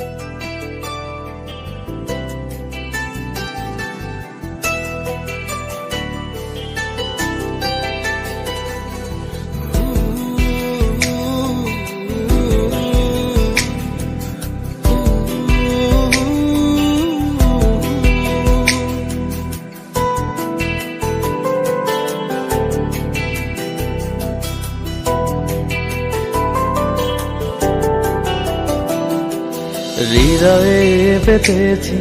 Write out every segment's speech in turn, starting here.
Bye. হৃদয়ে পেতেছি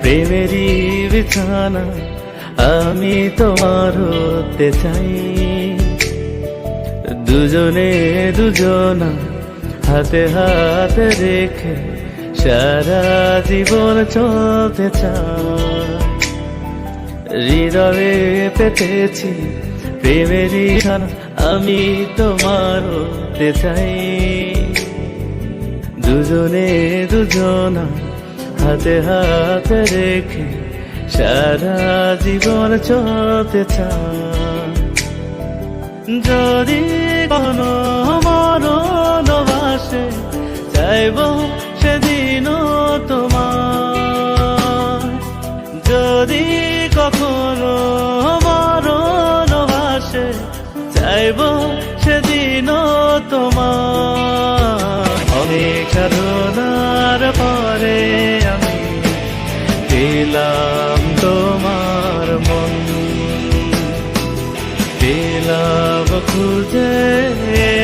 প্রেমেরই বিছানা, আমি তোমার হতে চাই। দুজনে দুজনা হাতে হাতে রেখে সারা জীবন চলতে চাই। হৃদয়ে পেতেছি প্রেমেরই আমি তোমার হতে চাই। দুজনে দুজনা হাতে হাতে রেখে সারা জীবন চলতে যদি কোনো মরণ বাসে চাইব সেদিনও তোমার যদি কখনো মরণ বাসে চাইব সেদিনও তোমার সাধনার পরে আমি পেলাম তোমার মন। পেলাম খুঁজে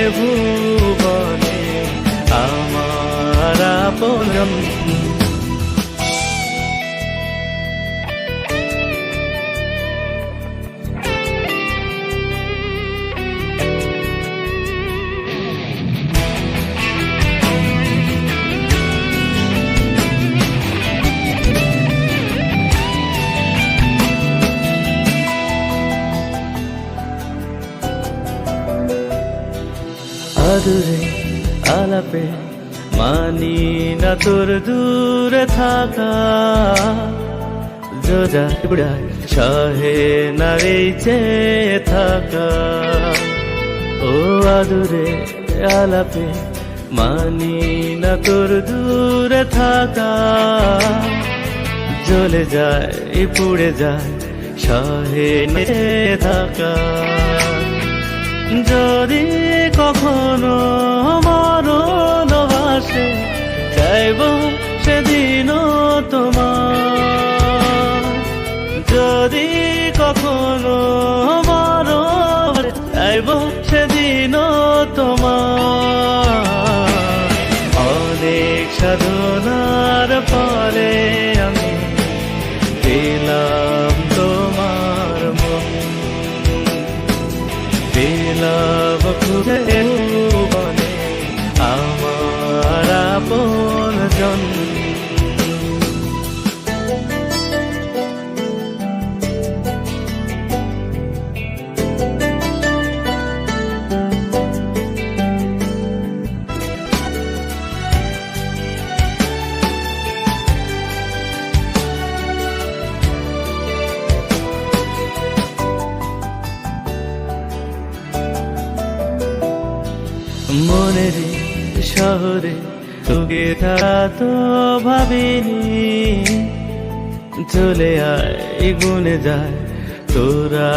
আদুরে আলাপে মানি না তোর দূরে থাকা। যোজা বুড়ায় সহে না রেচে থাকা। ও আদুরে, আলাপে মানি না তোর দূরে থাকা। জ্বলে যায়, পুড়ে যায় সহে থাকা। যদি কখনো মরণ বাসে চাইব সেদিনও তোমার। যদি কখনো মরণ চাইব সেদিনও তোমার। অনেক সাধনার পরে আমি পেলাম পেলাম খুঁজে বনে আমার আপন জন মনের শহরে তোকে তারা তো ভাবিনি। চলে আয় গুনে যায়, তোরা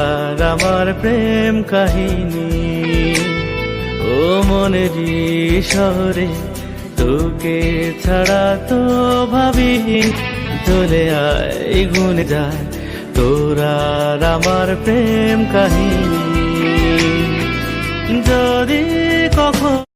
আমার প্রেম কাহিনী। ও মনেরই শহরে তোকে ছাড়া তো ভাবিনি। চলে আয় গুনে যায়, তোরা আমার প্রেম কাহিনী। যদি কখন